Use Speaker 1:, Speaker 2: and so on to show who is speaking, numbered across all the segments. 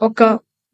Speaker 1: ఒక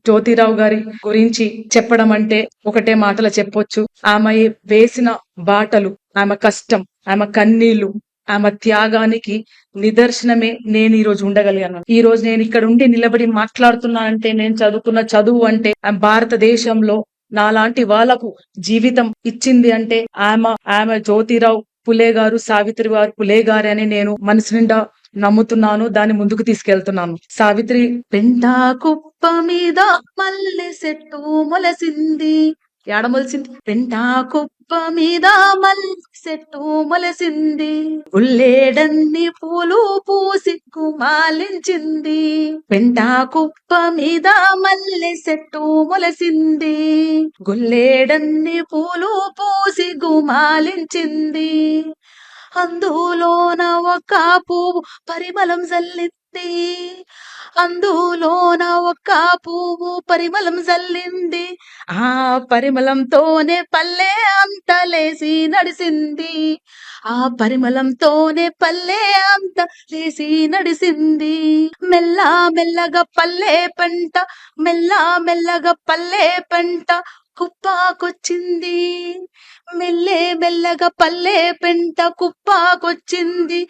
Speaker 1: జ్యోతిరావు గారి గురించి చెప్పడం అంటే ఒకటే మాటలు చెప్పొచ్చు. ఆమె వేసిన బాటలు ఆమె కష్టం ఆమె కన్నీళ్ళు ఆమె త్యాగానికి నిదర్శనమే నేను ఈ రోజు ఉండగలిగాను. ఈ రోజు నేను ఇక్కడ ఉండి నిలబడి మాట్లాడుతున్నానంటే నేను చదువుకున్న చదువు అంటే ఆమె భారతదేశంలో నాలాంటి వాళ్ళకు జీవితం ఇచ్చింది అంటే ఆమె ఆమె జ్యోతిరావు పులే గారు సావిత్రి గారు పులే గారు అని నేను మనసు నిండా నమ్ముతున్నాను దాన్ని ముందుకు తీసుకెళ్తున్నాను. సావిత్రి పెంటా కుప్ప మీద మల్లె చెట్టు మొలసింది. ఏడ మొలిసింది? పెంటా కుప్ప మీద మల్లె చెట్టు మొలసింది. ఉల్లేడన్ని పూలు పూసి కుమాలించింది. పెంటా కుప్ప మీద మల్లె చెట్టు మొలసింది. గుల్లేడన్ని పూలు పూసి గుమాలించింది అందులోన ఒక పువ్వు పరిమళం జల్లింది. అందులోన ఒక పువ్వు పరిమళం జల్లింది. ఆ పరిమళంతోనే పల్లె అంత లేసి నడిసింది. ఆ పరిమళంతోనే పల్లె అంత లేసి నడిసింది. మెల్ల మెల్లగా పల్లె పంట మెల్ల మెల్లగా పల్లె పంట కుప్పాకొచ్చింది. మెల్లే మెల్లగా పల్లె పెంట కుప్పాకొచ్చింది.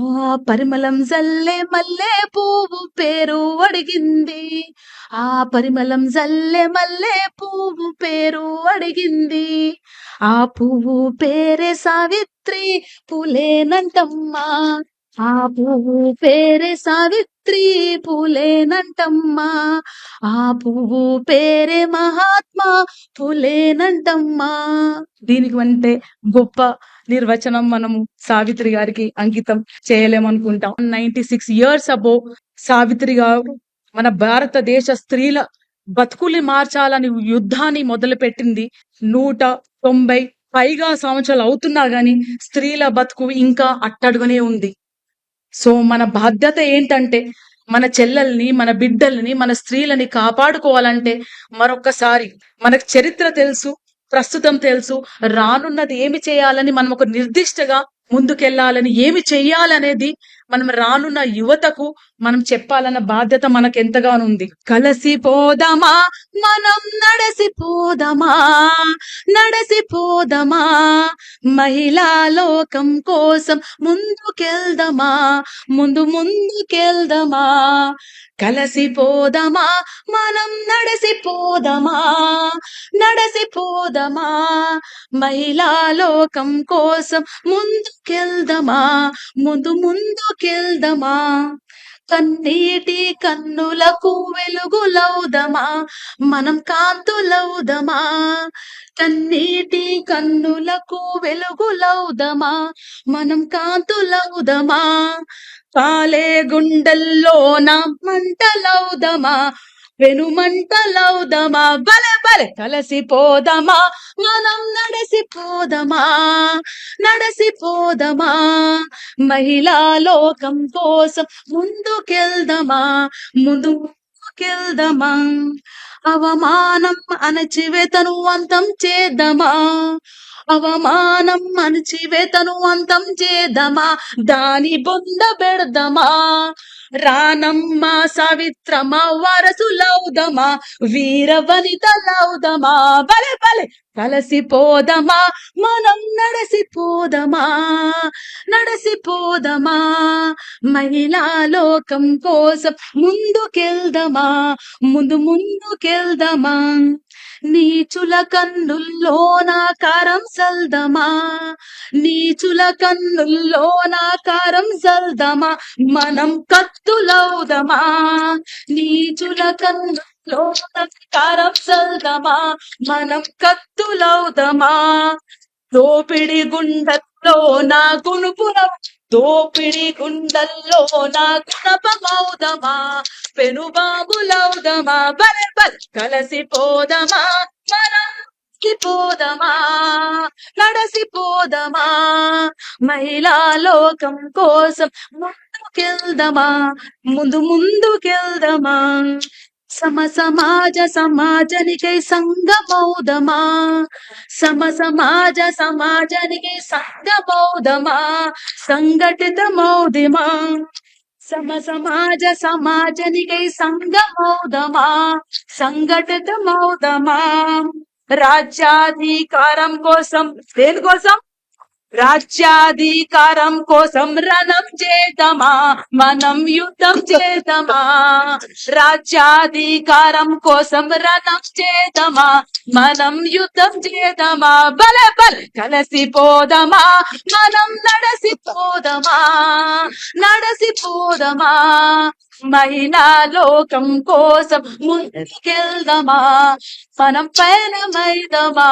Speaker 1: ఆ పరిమళం జల్లే మల్లె పువ్వు పేరు అడిగింది. ఆ పరిమళం జల్లే మల్లె పువ్వు పేరు అడిగింది. ఆ పువ్వు పేరే సావిత్రి పూలేనంటమ్మా ఆ పువ్వు పేరే సావిత్రి పులేనంటమ్మా. ఆ పువ్వు పేరే మహాత్మా పులేనంటమ్మా. దీనికి అంటే గొప్ప నిర్వచనం మనము సావిత్రి గారికి అంకితం చేయలేమనుకుంటాం. నైన్టీ సిక్స్ ఇయర్స్ అబో సావిత్రి గారు మన భారతదేశ స్త్రీల బతుకుల్ని మార్చాలని యుద్ధాన్ని మొదలుపెట్టింది. నూట తొంభై పైగా సంవత్సరాలు అవుతున్నా గాని స్త్రీల బతుకు ఇంకా అట్టడుగునే ఉంది. సో మన బాధ్యత ఏంటంటే మన చెల్లెల్ని మన బిడ్డల్ని మన స్త్రీలని కాపాడుకోవాలంటే మరొక్కసారి మనకు చరిత్ర తెలుసు ప్రస్తుతం తెలుసు రానున్నది ఏమి చేయాలని మనం ఒక నిర్దిష్టగా ముందుకెళ్ళాలని ఏమి చెయ్యాలనేది మనం రానున్న యువతకు మనం చెప్పాలన్న బాధ్యత మనకు ఎంతగానో ఉంది కలసిపోదమా? మనం నడసిపోదమా? నడసిపోదమా? మహిళా లోకం కోసం ముందుకెళ్దమా? ముందు ముందుకెళ్దమా? కలసిపోదమా? మనం నడసిపోదమా? నడసిపోదమా? మహిళాలోకం కోసం ముందుకెళ్దమా? ముందు ముందుకెళ్దమా? కన్నీటి కన్నులకు వెలుగులవుదమా మనం కాంతులవుదమా కన్నీటి కన్నులకు వెలుగులవుదమా మనం కాంతులవుదమా కాలే గుండెల్లోన మంటలవుదమా వెనుమంటలవుదమా బలె బలె కలసిపోదమా? మనం నడసిపోదమా? నడసిపోదమా? మహిళా లోకం కోసం ముందుకెళ్దమా? ముందు కెల్దమా అవమానం అణచివేతను అంతం చేద్దామా? అవమానం అణచివేతను అంతం చేద్దామా? దాని బొంద పెడదమా? రానమ్మ సావిత్రమ వారసులవుదమా వీర లౌదమా బలే బలే కలసిపోదమా మనం నడసిపోదమా నడసిపోదమా మహిళా లోకం కోసం ముందుకెళ్దమా ముందు ముందుకెళ్దమా నీచుల కన్నుల్లో నా కారం సల్దమా నీచుల కన్నుల్లో నా జల్దమా? మనం కత్తులవుదమా? నీచుల కన్నుల్లో నా కారం సల్దమా మనం కత్తులవుదమా? దోపిడి గుండల్లో నా గుణపుర దోపిడి గుండల్లో నా గుణపమౌదమా? పెనుబాబులౌదమా బలె బల్ కలసిపోదమా? మనం పోదమా నడసిపోదమా? మహిళా లోకం కోసం ముందుకెళ్దమా? ముందు ముందుకెళ్దమా? సమ సమాజ సమాజానికై సంగమౌదమా సమ సమాజ సమాజానికి సంగమౌదమా సంఘటితమౌదిమా?
Speaker 2: సమ సమాజ సమాజనికై సంగమౌదమా సంఘటితమౌదమా? రాజ్యాధికారం కోసం దేనికోసం రాజ్యాధికారం కోసం రణం చేతమా మనం యుద్ధం చేతమా రాజ్యాధికారం కోసం రణం చేతమా మనం యుద్ధం చేతమా బల బల కలిసిపోదమా మనం నడసి నడసిపోదమా నడసిపోదమా మహిళా లోకం కోసం ముందుకెళ్దమా? మనం పైన మైదమా